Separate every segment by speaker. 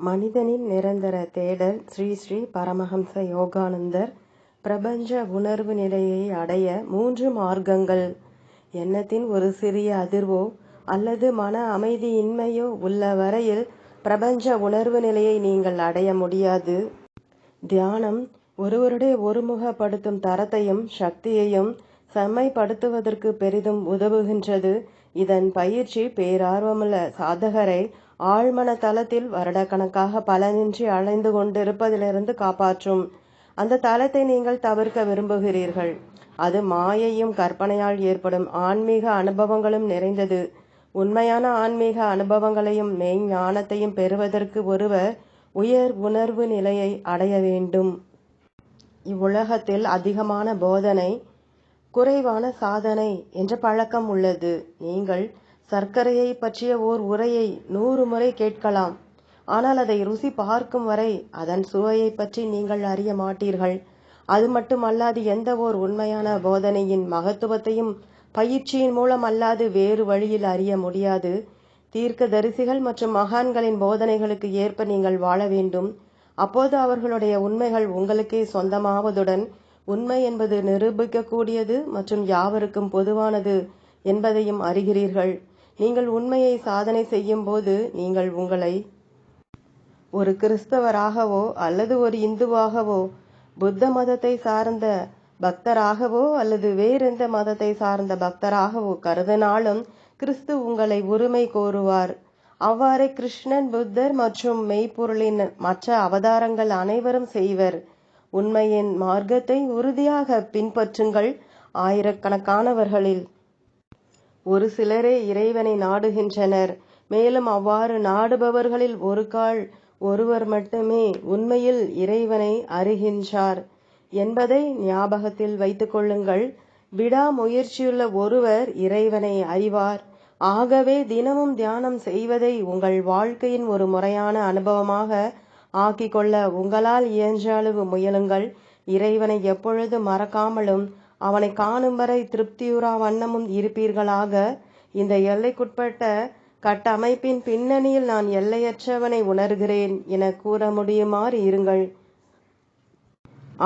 Speaker 1: மனிதனின் நிரந்தர தேடல் ஸ்ரீ ஸ்ரீ பரமஹம்ச யோகானந்தர் பிரபஞ்ச உணர்வு நிலையை அடைய மூன்று மார்க்கங்கள் எண்ணத்தின் ஒரு சிறிய அதிர்வோ அல்லது மன அமைதியின்மையோ உள்ள வரையில் பிரபஞ்ச உணர்வு நிலையை நீங்கள் அடைய முடியாது. தியானம் ஒருவருடைய ஒருமுகப்படுத்தும் தரத்தையும் சக்தியையும் செம்மைப்படுத்துவதற்கு பெரிதும் உதவுகின்றது. இதன் பயிற்சி பேரார்வமுள்ள சாதகரை ஆழ்மன தலத்தில் வருடக்கணக்காக பலனின்றி அலைந்து கொண்டிருப்பதிலிருந்து காப்பாற்றும். அந்த தலத்தை நீங்கள் தவிர்க்க விரும்புகிறீர்கள். அது மாயையும் கற்பனையால் ஏற்படும் ஆன்மீக அனுபவங்களும் நிறைந்தது. உண்மையான ஆன்மீக அனுபவங்களையும் மெய்ஞானத்தையும் பெறுவதற்கு ஒருவர் உயர் உணர்வு நிலையை அடைய வேண்டும். இவ்வுலகத்தில் அதிகமான போதனை, குறைவான சாதனை என்ற பழக்கம் உள்ளது. நீங்கள் சர்க்கரையைப் பற்றிய ஓர் உரையை நூறு முறை கேட்கலாம். ஆனால் அதை ருசி பார்க்கும் வரை அதன் சுவையைப் பற்றி நீங்கள் அறிய மாட்டீர்கள். அது மட்டுமல்லாது ஓர் உண்மையான போதனையின் மகத்துவத்தையும் பயிற்சியின் மூலம் அல்லாது வேறு வழியில் அறிய முடியாது. தீர்க்க தரிசிகள் மற்றும் மகான்களின் போதனைகளுக்கு ஏற்ப நீங்கள் வாழ வேண்டும். அப்போது அவர்களுடைய உண்மைகள் உங்களுக்கே சொந்தமாவதுடன் உண்மை என்பது நிரூபிக்கக்கூடியது மற்றும் யாவருக்கும் பொதுவானது என்பதையும் அறிகிறீர்கள். நீங்கள் உண்மையை சாதனை செய்யும்போது நீங்கள் உங்களை ஒரு கிறிஸ்தவராகவோ அல்லது ஒரு இந்துவாகவோ புத்த மதத்தை சார்ந்த பக்தராகவோ அல்லது வேறெந்த மதத்தை சார்ந்த பக்தராகவோ கருதினாலும் கிறிஸ்து உங்களை உரிமை கோருவார். அவ்வாறே கிருஷ்ணன் புத்தர் மற்றும் மெய்ப்பொருளின் மற்ற அவதாரங்கள் அனைவரும் செய்வர். உண்மையின் மார்க்கத்தை உறுதியாக பின்பற்றுங்கள். ஆயிரக்கணக்கானவர்களில் ஒரு சிலரே இறைவனை நாடுகின்றனர். மேலும் அவ்வாறு நாடுபவர்களில் ஒருகால் ஒருவர் மட்டுமே உண்மையில் இறைவனை அறிகின்றார் என்பதை ஞாபகத்தில் வைத்துக் கொள்ளுங்கள். விடாமுயற்சியுள்ள ஒருவர் இறைவனை அறிவார். ஆகவே தினமும் தியானம் செய்வதை உங்கள் வாழ்க்கையின் ஒரு முறையான அனுபவமாக ஆக்கிக்கொள்ள உங்களால் இயன்ற அளவு முயலுங்கள். இறைவனை எப்பொழுதும் மறக்காமலும் அவனை காணும் வரை திருப்தியுறா வண்ணமும் இருப்பீர்களாக. இந்த எல்லைக்குட்பட்ட கட்டமைப்பின் பின்னணியில் நான் எல்லையற்றவனை உணர்கிறேன் என கூற முடியுமாறு இருங்கள்.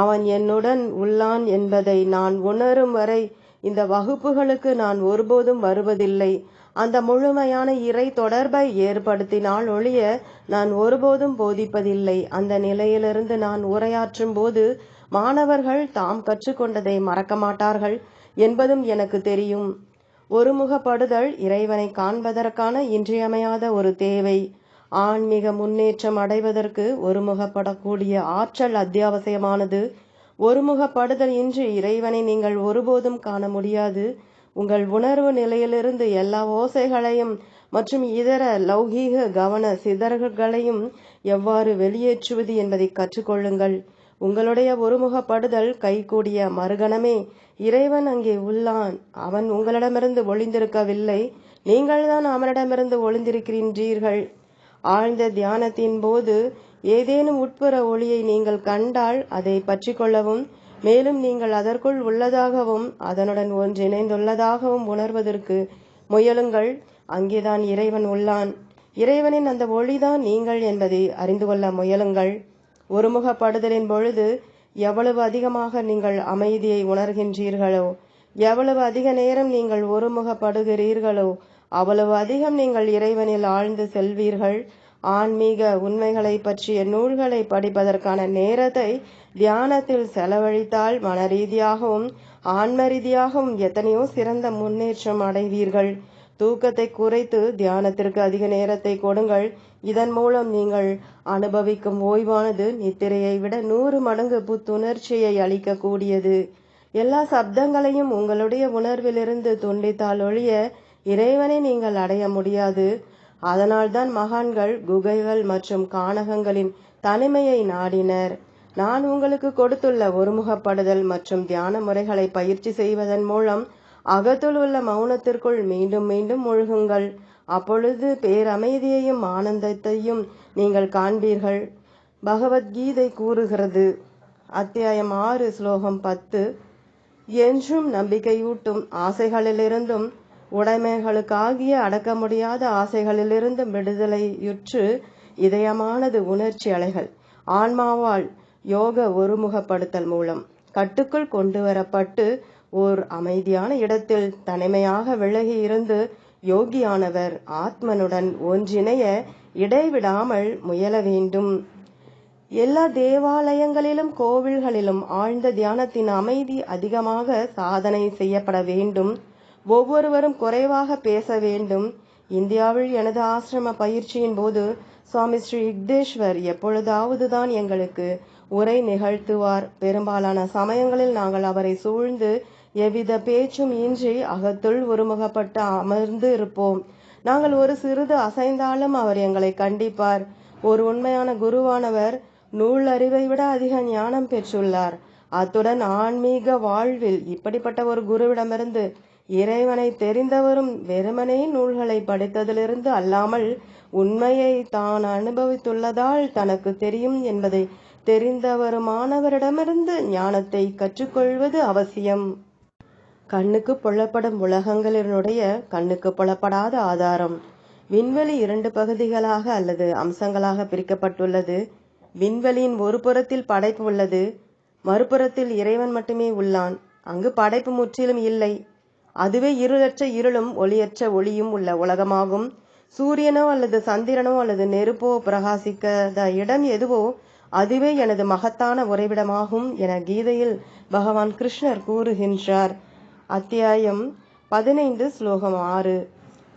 Speaker 1: அவன் என்னுடன் உள்ளான் என்பதை நான் உணரும் வரை இந்த வகுப்புகளுக்கு நான் ஒருபோதும் வருவதில்லை. அந்த முழுமையான இறை தொடர்பை ஏற்படுத்தினால் ஒழிய நான் ஒருபோதும் போதிப்பதில்லை. அந்த நிலையிலிருந்து நான் உரையாற்றும் போது மாணவர்கள் தாம் கற்றுக்கொண்டதை மறக்க மாட்டார்கள் என்பதும் எனக்கு தெரியும். ஒருமுகப்படுதல் இறைவனை காண்பதற்கான இன்றியமையாத ஒரு தேவை. ஆன்மீக முன்னேற்றம் அடைவதற்கு ஒருமுகப்படக்கூடிய ஆற்றல் அத்தியாவசியமானது. ஒருமுகப்படுதல் இன்றி இறைவனை நீங்கள் ஒருபோதும் காண முடியாது. உங்கள் உணர்வு நிலையிலிருந்து எல்லா ஓசைகளையும் மற்றும் இதர லௌகீக கவன சிதறல்களையும் எவ்வாறு வெளியேற்றுவது என்பதை கற்றுக்கொள்ளுங்கள் உங்களுடைய ஒருமுகப்படுதல் கைகூடிய மறுகணமே இறைவன் அங்கே உள்ளான். அவன் உங்களிடமிருந்து ஒளிந்திருக்கவில்லை. நீங்கள்தான் அவனிடமிருந்து ஒளிந்திருக்கின்றீர்கள். ஆழ்ந்த தியானத்தின் போது ஏதேனும் உட்புற ஒளியை நீங்கள் கண்டால் அதை பற்றி கொள்ளவும் மேலும் நீங்கள் அதற்குள் உள்ளதாகவும் அதனுடன் ஒன்றிணைந்துள்ளதாகவும் உணர்வதற்கு முயலுங்கள். அங்கேதான் இறைவன் உள்ளான். இறைவனின் அந்த ஒளிதான் நீங்கள் என்பதை அறிந்து கொள்ள முயலுங்கள். ஒருமுகப்படுதலின் பொழுது எவ்வளவு அதிகமாக நீங்கள் அமைதியை உணர்கின்றீர்களோ எவ்வளவு அதிக நேரம் நீங்கள் ஒருமுகப்படுகிறீர்களோ அவ்வளவு அதிகம் நீங்கள் இறைவனில் ஆழ்ந்து செல்வீர்கள். ஆன்மீக உண்மைகளைப் பற்றிய நூல்களைப் படிப்பதற்கான நேரத்தை தியானத்தில் செலவழித்தால் மனரீதியாகவும் ஆன்ம ரீதியாகவும் எத்தனையோ சிறந்த முன்னேற்றம் அடைவீர்கள். தூக்கத்தை குறைத்து தியானத்திற்கு அதிக நேரத்தை கொடுங்கள். இதன் மூலம் நீங்கள் அனுபவிக்கும் ஓய்வானது நித்திரையை விட நூறு மடங்கு புத்துணர்ச்சியை அளிக்கக்கூடியது எல்லா சப்தங்களையும் உங்களுடைய உணர்விலிருந்து துண்டித்தால் ஒழிய இறைவனை நீங்கள் அடைய முடியாது. அதனால்தான் மகான்கள் குகைகள் மற்றும் கானகங்களின் தனிமையை நாடினர். நான் உங்களுக்கு கொடுத்துள்ள ஒருமுகப்படுதல் மற்றும் தியான முறைகளை பயிற்சி செய்வதன் மூலம் அகத்துள் உள்ள மௌனத்திற்குள் மீண்டும் மீண்டும் மூழ்குங்கள். அப்பொழுது பேரமைதியையும் ஆனந்தத்தையும் நீங்கள் காண்பீர்கள். பகவத்கீதை கூறுகிறது அத்தியாயம் ஆறு ஸ்லோகம் பத்து என்றும் நம்பிக்கையூட்டும் ஆசைகளிலிருந்தும் உடைமைகளுக்காகிய அடக்க முடியாத ஆசைகளிலிருந்தும் விடுதலையுற்று இதயமானது உணர்ச்சி அலைகள் ஆன்மாவால் யோக ஒருமுகப்படுத்தல் மூலம் கட்டுக்குள் கொண்டு வரப்பட்டு ஓர் அமைதியான இடத்தில் தனிமையாக விலகி இருந்து யோகியானவர் ஆத்மனுடன் ஒன்றிணைய இடைவிடாமல் முயல வேண்டும். எல்லா தேவாலயங்களிலும் கோவில்களிலும் ஆழ்ந்த தியானத்தின் அமைதி அதிகமாக சாதனை செய்யப்பட வேண்டும். ஒவ்வொருவரும் குறைவாக பேச வேண்டும். இந்தியாவில் எனது ஆசிரம பயிற்சியின் போது சுவாமி ஸ்ரீ யுக்தேஸ்வர் எப்பொழுதாவது தான் எங்களுக்கு உரை நிகழ்த்துவார். பெரும்பாலான சமயங்களில் நாங்கள் அவரை சூழ்ந்து எவ்வித பேச்சும் இன்றி அகத்துள் ஒருமுகப்பட்டு அமர்ந்து இருப்போம் நாங்கள் ஒரு சிறிது அசைந்தாலும் அவர் எங்களை கண்டிப்பார். ஒரு உண்மையான குருவானவர் நூல் அறிவை விட அதிக ஞானம் பெற்றுள்ளார். அத்துடன் ஆன்மீக வாழ்வில் இப்படிப்பட்ட ஒரு குருவிடமிருந்து இறைவனை தெரிந்தவரும் வெறுமனே நூல்களை படித்ததிலிருந்து அல்லாமல் உண்மையை தான் அனுபவித்துள்ளதால் தனக்கு தெரியும் என்பதை தெரிந்தவருமானவரிடமிருந்து ஞானத்தை கற்றுக்கொள்வது அவசியம். கண்ணுக்கு புலப்படும் உலகங்களினுடைய கண்ணுக்கு புலப்படாத ஆதாரம். விண்வெளி இரண்டு பகுதிகளாக அல்லது அம்சங்களாக பிரிக்கப்பட்டுள்ளது. விண்வெளியின் ஒரு புறத்தில் படைப்பு உள்ளது. மறுபுறத்தில் இறைவன் மட்டுமே உள்ளான். அங்கு படைப்பு முற்றிலும் இல்லை. அதுவே இருளற்ற இருளும் ஒளியற்ற ஒளியும் உள்ள உலகமாகும். சூரியனோ அல்லது சந்திரனோ அல்லது நெருப்போ பிரகாசிக்காத இடம் எதுவோ அதுவே எனது மகத்தான உறைவிடமாகும் என கீதையில் பகவான் கிருஷ்ணர் கூறுகின்றார். அத்தியாயம் பதினைந்து ஸ்லோகம் ஆறு.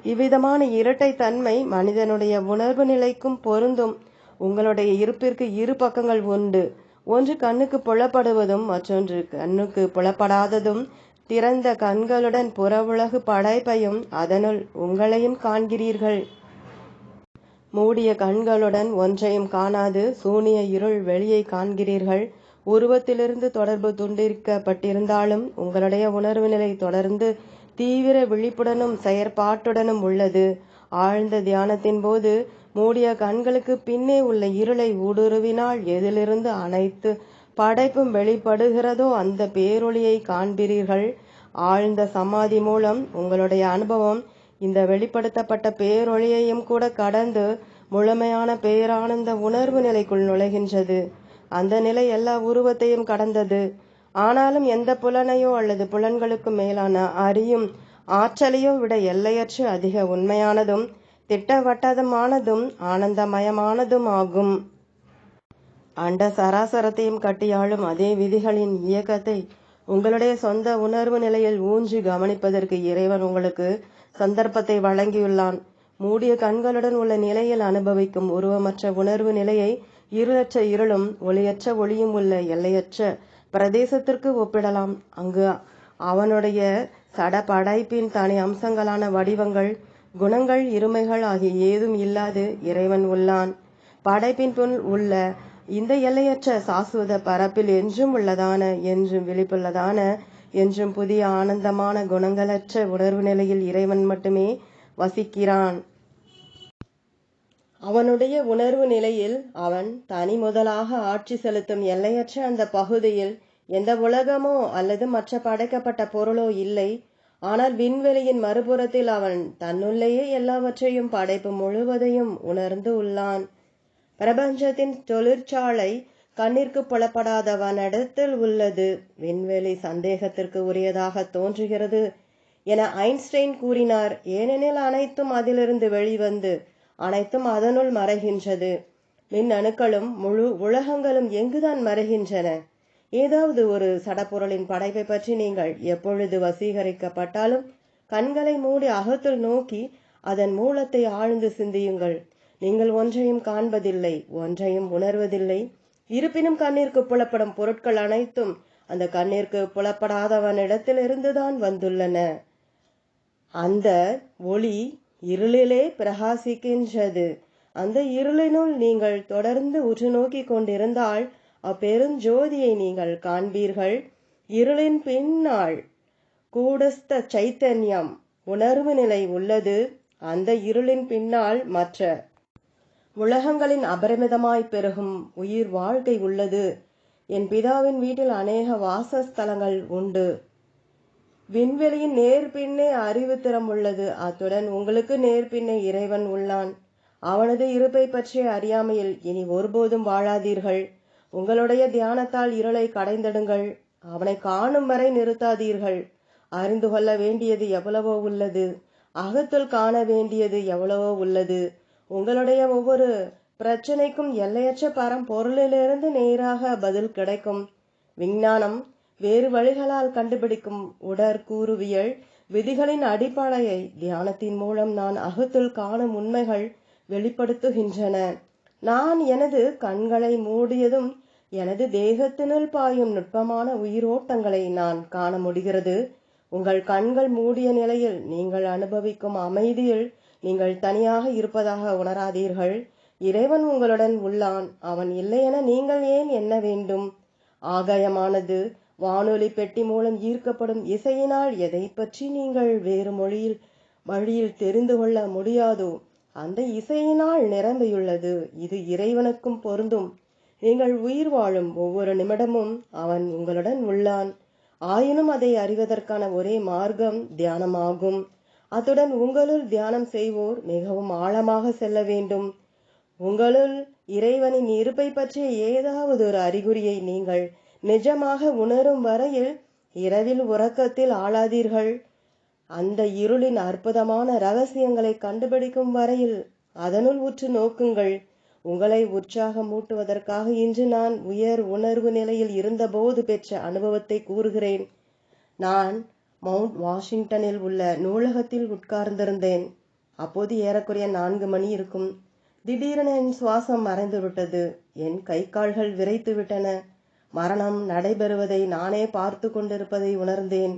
Speaker 1: இவ்விதமான இரட்டை தன்மை மனிதனுடைய உணர்வு நிலைக்கும் பொருந்தும். உங்களுடைய இருப்பிற்கு இரு பக்கங்கள் உண்டு. ஒன்று கண்ணுக்கு புலப்படுவதும் மற்றொன்று கண்ணுக்கு புலப்படாததும். திறந்த கண்களுடன் புறவுலகு படைப்பையும் அதனுள் உங்களையும் காண்கிறீர்கள். மூடிய கண்களுடன் ஒன்றையும் காணாது சூனிய இருள் வெளியை காண்கிறீர்கள். உருவத்திலிருந்து தொடர்பு துண்டிருக்கப்பட்டிருந்தாலும் உங்களுடைய உணர்வு நிலை தொடர்ந்து தீவிர விழிப்புடனும் செயற்பாட்டுடனும் உள்ளது. ஆழ்ந்த தியானத்தின் போது மூடிய கண்களுக்கு பின்னே உள்ள இருளை ஊடுருவினால் எதிலிருந்து அனைத்து படைப்பும் வெளிப்படுகிறதோ அந்த பேரொளியை காண்பீர்கள். ஆழ்ந்த சமாதி மூலம் உங்களுடைய அனுபவம் இந்த வெளிப்படுத்தப்பட்ட பேரொளியையும் கூட கடந்து முழுமையான பேரானந்த உணர்வு நிலைக்குள் நுழைகின்றது. அந்த நிலை எல்லா உருவத்தையும் கடந்தது. ஆனாலும் எந்த புலனையோ அல்லது புலன்களுக்கு மேலான அறியும் ஆற்றலையோ விட எல்லையற்று அதிக உண்மையானதும் திட்டவட்டதமானதும் ஆனந்தமயமானதும் ஆகும் அண்ட சராசரத்தையும் கட்டியாளும் அதே விதிகளின் இயக்கத்தை உங்களுடைய சொந்த உணர்வு நிலையில் ஊன்றி கவனிப்பதற்கு இறைவன் உங்களுக்கு சந்தர்ப்பத்தை வழங்கியுள்ளான். மூடிய கண்களுடன் உள்ள நிலையில் அனுபவிக்கும் உருவமற்ற உணர்வு நிலையை இருளற்ற இருளும் ஒளியற்ற ஒளியும் உள்ள எல்லையற்ற பிரதேசத்திற்கு ஒப்பிடலாம். அங்கு அவனுடைய சட படைப்பின் தனி அம்சங்களான வடிவங்கள் குணங்கள் இருமைகள் ஆகிய ஏதும் இல்லாது இறைவன் உள்ளான். படைப்பின் புல் உள்ள இந்த எல்லையற்ற சாஸ்வத பரப்பில் என்றும் உள்ளதான என்றும் விழிப்புள்ளதான என்றும் புதிய ஆனந்தமான குணங்களற்ற உணர்வு நிலையில் இறைவன் மட்டுமே வசிக்கிறான். அவனுடைய உணர்வு நிலையில் அவன் தனி முதலாக ஆட்சி செலுத்தும் எல்லையற்ற அந்த பகுதியில் எந்த உலகமோ அல்லது மற்ற படைக்கப்பட்ட பொருளோ இல்லை. ஆனால் விண்வெளியின் மறுபுறத்தில் அவன் தன்னுள்ளேயே எல்லாவற்றையும் படைப்பு முழுவதையும் உணர்ந்து உள்ளான். பிரபஞ்சத்தின் தொழிற்சாலை கண்ணிற்கு புலப்படாதவனிடத்தில் உள்ளது. விண்வெளி சந்தேகத்திற்கு உரியதாக தோன்றுகிறது என ஐன்ஸ்டைன் கூறினார். ஏனெனில் அனைத்தும் அதிலிருந்து வெளிவந்து அனைத்தும் அதனுள் மறைகின்றது. மின் அணுக்களும் முழு உலகங்களும் எங்குதான் மறைகின்றன? ஏதாவது ஒரு சடப்பொருளின் படைப்பை பற்றி நீங்கள் எப்பொழுது வசீகரிக்கப்பட்டாலும் கண்களை மூடி அகத்துள் நோக்கி அதன் மூலத்தை ஆழ்ந்து சிந்தியுங்கள். நீங்கள் ஒன்றையும் காண்பதில்லை ஒன்றையும் உணர்வதில்லை. இருப்பினும் கண்ணிற்கு புலப்படும் பொருட்கள் அனைத்தும் அந்த கண்ணிற்கு புலப்படாதவனிடத்திலிருந்துதான் வந்துள்ளன. அந்த ஒளி இருளிலே பிரகாசிக்கின்றது. அந்த இருளினுள் நீங்கள் தொடர்ந்து உற்று நோக்கி கொண்டிருந்தால் அப்பெருஞ்சோதியை நீங்கள் காண்பீர்கள். இருளின் பின்னால் கூடஸ்த சைத்தன்யம் உணர்வு நிலை உள்ளது. அந்த இருளின் பின்னால் மற்ற உலகங்களின் அபரிமிதமாய் பெருகும் உயிர் வாழ்க்கை உள்ளது. என் பிதாவின் வீட்டில் அநேக வாசஸ்தலங்கள் உண்டு. விண்வெளியின் நேர் பின்னே அறிவு திறம் உள்ளது. அத்துடன் உங்களுக்கு நேர் பின்னே இறைவன் உள்ளான். அவனது இருப்பை பற்றிய அறியாமையில் இனி ஒருபோதும் வாழாதீர்கள். உங்களுடைய தியானத்தால் இருளை கடைந்திடுங்கள். அவனை காணும் வரை நிறுத்தாதீர்கள். அறிந்து கொள்ள வேண்டியது எவ்வளவோ உள்ளது. அகத்துள் காண வேண்டியது எவ்வளவோ உள்ளது. உங்களுடைய ஒவ்வொரு பிரச்சனைக்கும் எல்லையற்ற பரம் பொருளிலிருந்து நேராக பதில் கிடைக்கும். விஞ்ஞானம் வேறு வழிகளால் கண்டுபிடிக்கும் உடற்கூறுவியல் விதிகளின் அடிப்படையை தியானத்தின் மூலம் நான் அகத்தில் காணும் உண்மைகள் வெளிப்படுத்துகின்றன. நான் எனது கண்களை மூடியதும் எனது தேகத்தினுள் பாயும் நுட்பமான உயிரோட்டங்களை நான் காண முடிகிறது. உங்கள் கண்கள் மூடிய நிலையில் நீங்கள் அனுபவிக்கும் அமைதியில் நீங்கள் தனியாக இருப்பதாக உணராதீர்கள். இறைவன் உங்களுடன் உள்ளான். அவன் இல்லையென நீங்கள் ஏன் எண்ண வேண்டும்? ஆகாயமானது வானொலி பெட்டி மூலம் ஈர்க்கப்படும் இசையினால் எதை பற்றி நீங்கள் வேறு மொழியில் வழியில் தெரிந்து கொள்ள முடியாதோ அந்த இசையினால் நிரம்பியுள்ளது. இது இறைவனுக்கும் பொருந்தும். நீங்கள் உயிர் வாழும் ஒவ்வொரு நிமிடமும் அவன் உங்களுடன் உள்ளான். ஆயினும் அதை அறிவதற்கான ஒரே மார்க்கம் தியானமாகும். அத்துடன் உங்களுள் தியானம் செய்வோர் மிகவும் ஆழமாக செல்ல வேண்டும். உங்களுள் இறைவனின் இருப்பை பற்றிய ஏதாவது ஒரு அறிகுறியை நீங்கள் நிஜமாக உணரும் வரையில் இரவில் உறக்கத்தில் ஆளாதீர்கள். அந்த இருளின் அற்புதமான ரகசியங்களை கண்டுபிடிக்கும் வரையில் அதனுள் உற்று நோக்குங்கள். உங்களை உற்சாகமூட்டுவதற்காக இன்று நான் உயர் உணர்வு நிலையில் இருந்தபோது பெற்ற அனுபவத்தை கூறுகிறேன். நான் மவுண்ட் வாஷிங்டனில் உள்ள நூலகத்தில் உட்கார்ந்திருந்தேன். அப்போது ஏறக்குறைய நான்கு மணி இருக்கும். திடீரென என் சுவாசம் மறைந்து விட்டது என் கை கால்கள் விரைத்து விட்டன மரணம் நடைபெறுவதை நானே பார்த்து கொண்டிருப்பதை உணர்ந்தேன்.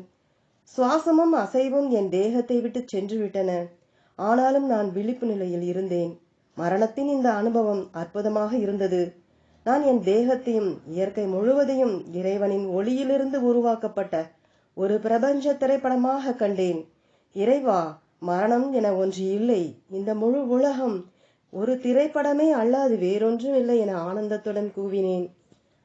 Speaker 1: சுவாசமும் அசைவும் என் தேகத்தை விட்டு சென்று விட்டன ஆனாலும் நான் விழிப்பு நிலையில் இருந்தேன். மரணத்தின் இந்த அனுபவம் அற்புதமாக இருந்தது. நான் என் தேகத்தையும் இயற்கை முழுவதையும் இறைவனின் ஒளியிலிருந்து உருவாக்கப்பட்ட ஒரு பிரபஞ்ச திரைப்படமாக கண்டேன். இறைவா மரணம் என ஒன்று இல்லை. இந்த முழு உலகம் ஒரு திரைப்படமே அல்லாது வேறொன்றும் இல்லை என ஆனந்தத்துடன் கூவினேன்.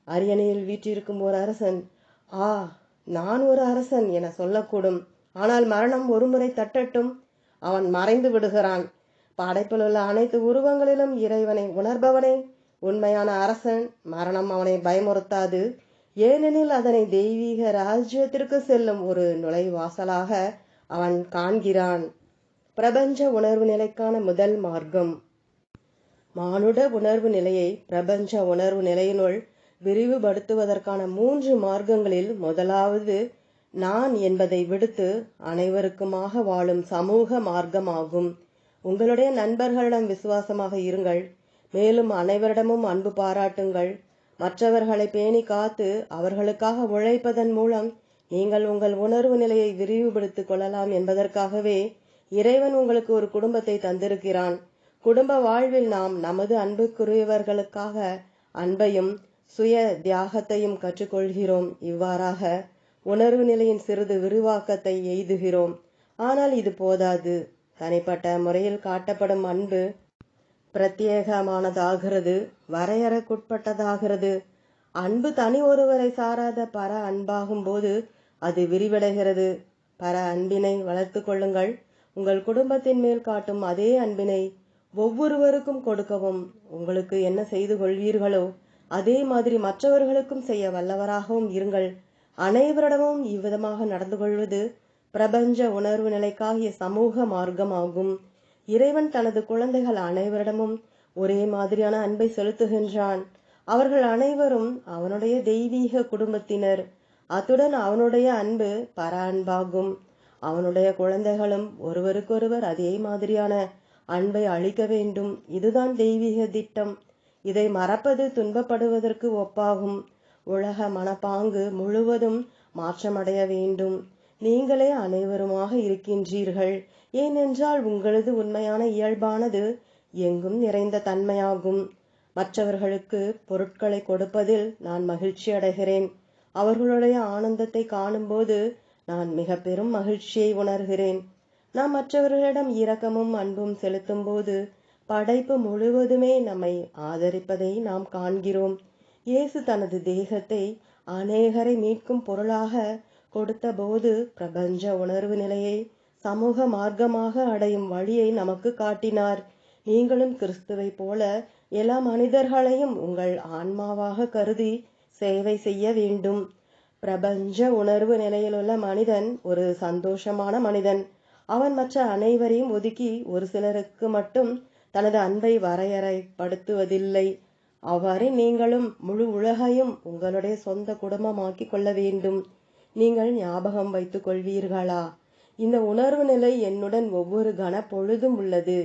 Speaker 1: அரியணையில் வீற்றிருக்கும் ஒரு அரசன் ஆ நான் ஒரு அரசன் என சொல்லக்கூடும். ஆனால் மரணம் ஒருமுறை தட்டட்டும் அவன் மறைந்து விடுகிறான். படைப்பில் உள்ள அனைத்து உருவங்களிலும் இறைவனை உணர்பவனே. உண்மையான அரசன் மரணம் அவனை பயமுறுத்தாது. ஏனெனில் அதனை தெய்வீக ராஜ்யத்திற்கு செல்லும் ஒரு நுழைவாசலாக அவன் காண்கிறான். பிரபஞ்ச உணர்வு நிலைக்கான முதல் மார்க்கம். மானுட உணர்வு நிலையை பிரபஞ்ச உணர்வு நிலையினுள் விரிவுபடுத்துவதற்கான மூன்று மார்க்கங்களில் முதலாவது நான் என்பதை விடுத்து அனைவருக்குமாக வாழும் சமூக மார்க்கமாகும். உங்களுடைய நண்பர்களிடம் விசுவாசமாக இருங்கள். மேலும் அனைவரிடமும் அன்பு பாராட்டுங்கள். மற்றவர்களை பேணி காத்து அவர்களுக்காக உழைப்பதன் மூலம் நீங்கள் உங்கள் உணர்வு நிலையை விரிவுபடுத்திக் கொள்ளலாம் என்பதற்காகவே இறைவன் உங்களுக்கு ஒரு குடும்பத்தை தந்திருக்கிறான். குடும்ப வாழ்வில் நாம் நமது அன்புக்குரியவர்களுக்காக அன்பையும் சுய தியாகத்தையும் கற்றுக்கொள்கிறோம். இவ்வாறாக உணர்வு நிலையின் சிறிது விரிவாக்கத்தை எய்துகிறோம். ஆனால் இது போதாது. தனிப்பட்ட முறையில் காட்டப்படும் அன்பு பிரத்யேகமானதாகிறது. வரையறைக்குட்பட்டதாகிறது. அன்பு தனி ஒருவரை சாராத பர அன்பாகும் போது அது விரிவடைகிறது. பர அன்பினை வளர்த்து கொள்ளுங்கள். உங்கள் குடும்பத்தின் மேல் காட்டும் அதே அன்பினை ஒவ்வொருவருக்கும் கொடுக்கவும். உங்களுக்கு என்ன செய்து கொள்வீர்களோ அதே மாதிரி மற்றவர்களுக்கும் செய்ய வல்லவராகவும் இருங்கள். அனைவரிடமும் இவ்விதமாக நடந்து கொள்வது பிரபஞ்ச உணர்வு நிலைக்காகிய சமூக மார்க்கமாகும். இறைவன் தனது குழந்தைகள் அனைவரிடமும் ஒரே மாதிரியான அன்பை செலுத்துகின்றான். அவர்கள் அனைவரும் அவனுடைய தெய்வீக குடும்பத்தினர். அத்துடன் அவனுடைய அன்பு பர அன்பாகும் அவனுடைய குழந்தைகளும் ஒருவருக்கொருவர் அதே மாதிரியான அன்பை அளிக்க வேண்டும். இதுதான் தெய்வீக திட்டம். இதை மறப்பது துன்பப்படுவதற்கு ஒப்பாகும். உலக மனப்பாங்கு முழுவதும் மாற்றமடைய வேண்டும். நீங்களே அனைவருமாக இருக்கின்றீர்கள். ஏனென்றால் உங்களது உண்மையான இயல்பானது எங்கும் நிறைந்த தன்மையாகும். மற்றவர்களுக்கு பொருட்களை கொடுப்பதில் நான் மகிழ்ச்சி அடைகிறேன். அவர்களுடைய ஆனந்தத்தை காணும்போது நான் மிக பெரும் மகிழ்ச்சியை உணர்கிறேன். நாம் மற்றவர்களிடம் இரக்கமும் அன்பும் செலுத்தும் போது படைப்பு முழுவதுமே நம்மை ஆதரிப்பதை நாம் காண்கிறோம். இயேசு தனது தேகத்தை அநேகரை மீட்கும் பொருளாக கொடுத்தபோது பிரபஞ்ச உணர்வு நிலையை சமூக மார்க்கமாக அடையும் வழியை நமக்கு காட்டினார். நீங்களும் கிறிஸ்துவை போல எல்லா மனிதர்களையும் உங்கள் ஆன்மாவாக கருதி சேவை செய்ய வேண்டும். பிரபஞ்ச உணர்வு நிலையிலுள்ள மனிதன் ஒரு சந்தோஷமான மனிதன். அவன் மற்ற அனைவரையும் ஒதுக்கி ஒரு சிலருக்கு மட்டும் தனது அன்பை வரையறைப்படுத்துவதில்லை. அவ்வாறே நீங்களும் முழு உலகையும் உங்களுடைய சொந்த குடும்பமாக்கிக் கொள்ள வேண்டும். நீங்கள் ஞாபகம் வைத்துக் கொள்வீர்களா? இந்த உணர்வு நிலை என்னுடன் ஒவ்வொரு கன பொழுதும் உள்ளது.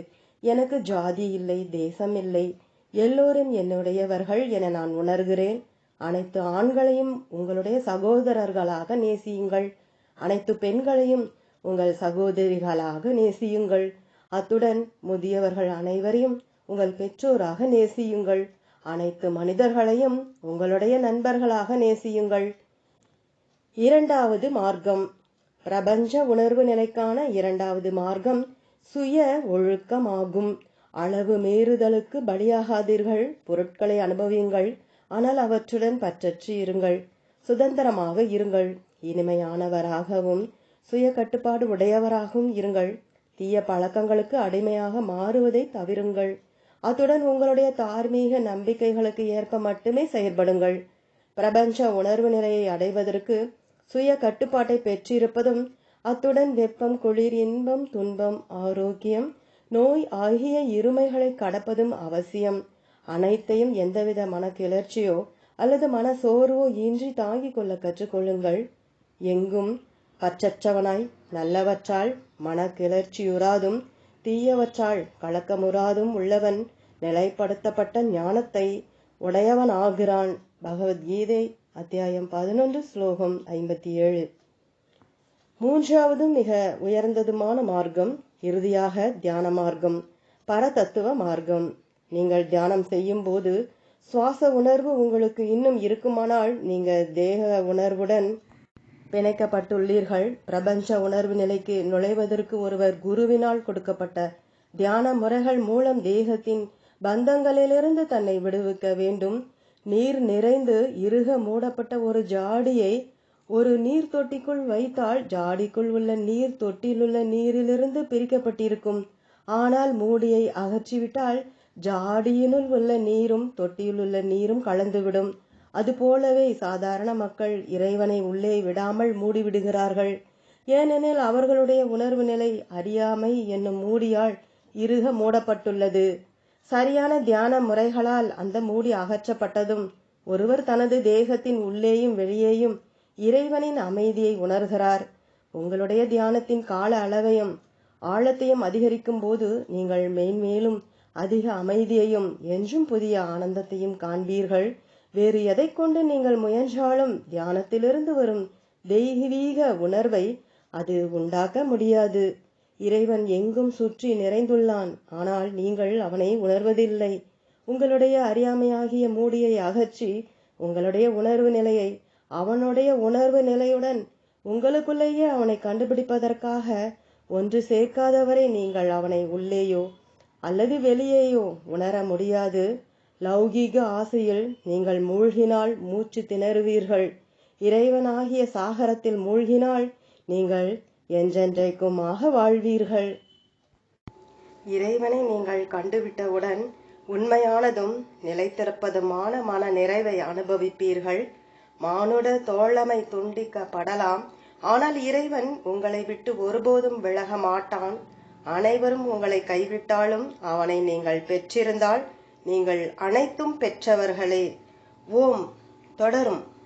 Speaker 1: எனக்கு ஜாதி இல்லை தேசம் இல்லை. எல்லோரும் என்னுடையவர்கள் என நான் உணர்கிறேன். அனைத்து ஆண்களையும் உங்களுடைய சகோதரர்களாக நேசியுங்கள். அனைத்து பெண்களையும் உங்கள் சகோதரிகளாக நேசியுங்கள். அத்துடன் முதியவர்கள் அனைவரையும் உங்கள் பெற்றோராக நேசியுங்கள். அனைத்து மனிதர்களையும் உங்களுடைய நண்பர்களாக நேசியுங்கள். இரண்டாவது மார்க்கம். பிரபஞ்ச உணர்வு நிலைக்கான இரண்டாவது மார்க்கம் சுய ஒழுக்கமாகும். அளவு மீறுதலுக்கு பலியாகாதீர்கள். பொருட்களை அனுபவியுங்கள். ஆனால் அவற்றுடன் பற்றற்று இருங்கள். சுதந்திரமாக இருங்கள். இனிமையானவராகவும் சுய கட்டுப்பாடு உடையவராகவும் இருங்கள். தீய பழக்கங்களுக்கு அடிமையாக மாறுவதை தவிருங்கள். அத்துடன் உங்களுடைய தார்மீக நம்பிக்கைகளுக்கு ஏற்ப மட்டுமே செயல்படுங்கள். பிரபஞ்ச உணர்வு நிலையை அடைவதற்கு சுய கட்டுப்பாட்டை பெற்றிருப்பதும் அத்துடன் வெப்பம் குளிர் இன்பம் துன்பம் ஆரோக்கியம் நோய் ஆகிய இருமைகளை கடப்பதும் அவசியம். அனைத்தையும் எந்தவித மன கிளர்ச்சியோ அல்லது மன சோர்வோ இன்றி தாங்கிக் கொள்ள கற்றுக்கொள்ளுங்கள் எங்கும் அச்சற்றவனாய் நல்லவற்றால் மன கிளர்ச்சியுறாதும் தீயவற்றால் கலக்கமுறாதும் உள்ளவன் நிலைப்படுத்தப்பட்ட ஞானத்தை உடையவனாகிறான். பகவத்கீதை அத்தியாயம் பதினொன்று ஸ்லோகம் ஐம்பத்தி ஏழு மூன்றாவதும் மிக உயர்ந்ததுமான மார்க்கம் இறுதியாக தியான மார்க்கம் பரதத்துவ மார்க்கம். நீங்கள் தியானம் செய்யும் போது சுவாச உணர்வு உங்களுக்கு இன்னும் இருக்குமானால் நீங்கள் தேக உணர்வுடன் பிணைக்கப்பட்டுள்ளீர்கள். பிரபஞ்ச உணர்வு நிலைக்கு நுழைவதற்கு ஒருவர் குருவினால் கொடுக்கப்பட்ட தியான முறைகள் மூலம் தேகத்தின் பந்தங்களிலிருந்து தன்னை விடுவிக்க வேண்டும். நீர் நிறைந்து இருக மூடப்பட்ட ஒரு ஜாடியை ஒரு நீர் தொட்டிக்குள் வைத்தால் ஜாடிக்குள் உள்ள நீர் தொட்டியிலுள்ள நீரிலிருந்து பிரிக்கப்பட்டிருக்கும். ஆனால் மூடியை அகற்றிவிட்டால் ஜாடியினுள் உள்ள நீரும் தொட்டியிலுள்ள நீரும் கலந்துவிடும். அதுபோலவே சாதாரண மக்கள் இறைவனை உள்ளே விடாமல் மூடிவிடுகிறார்கள் ஏனெனில் அவர்களுடைய உணர்வு நிலை அறியாமை என்னும் மூடியால் இறுக மூடப்பட்டுள்ளது. சரியான தியான முறைகளால் அந்த மூடி அகற்றப்பட்டதும் ஒருவர் தனது தேகத்தின் உள்ளேயும் வெளியேயும் இறைவனின் அமைதியை உணர்கிறார். உங்களுடைய தியானத்தின் கால அளவையும் ஆழத்தையும் அதிகரிக்கும் போது நீங்கள் மேன்மேலும் அதிக அமைதியையும் என்றும் புதிய ஆனந்தத்தையும் காண்பீர்கள். வேறு எதை கொண்டு நீங்கள் முயன்றாலும் தியானத்திலிருந்து வரும் தெய்வீக உணர்வை அது உண்டாக்க முடியாது. இறைவன் எங்கும் சுற்றி நிறைந்துள்ளான். ஆனால் நீங்கள் அவனை உணர்வதில்லை. உங்களுடைய அறியாமையாகிய மூடியை அகற்றி உங்களுடைய உணர்வு நிலையை அவனுடைய உணர்வு நிலையுடன் உங்களுக்குள்ளேயே அவனை கண்டுபிடிப்பதற்காக ஒன்று சேர்க்காதவரை நீங்கள் அவனை உள்ளேயோ அல்லது வெளியேயோ உணர முடியாது. லௌகீக ஆசையில் நீங்கள் மூழ்கினால் மூச்சு திணறுவீர்கள். இறைவனாகிய சாகரத்தில் மூழ்கினால் நீங்கள் என்றென்றைக்குமாக வாழ்வீர்கள். இறைவனை நீங்கள் கண்டுவிட்டவுடன் உண்மையானதும் நிலைத்திருப்பதுமான மன நிறைவை அனுபவிப்பீர்கள். மானுட தோழமை துண்டிக்கப்படலாம். ஆனால் இறைவன் உங்களை விட்டு ஒருபோதும் விலக மாட்டான். அனைவரும் உங்களை கைவிட்டாலும் அவனை நீங்கள் பெற்றிருந்தால் நீங்கள் அனைத்தும் பெற்றவர்களே. ஓம் தொடரும்.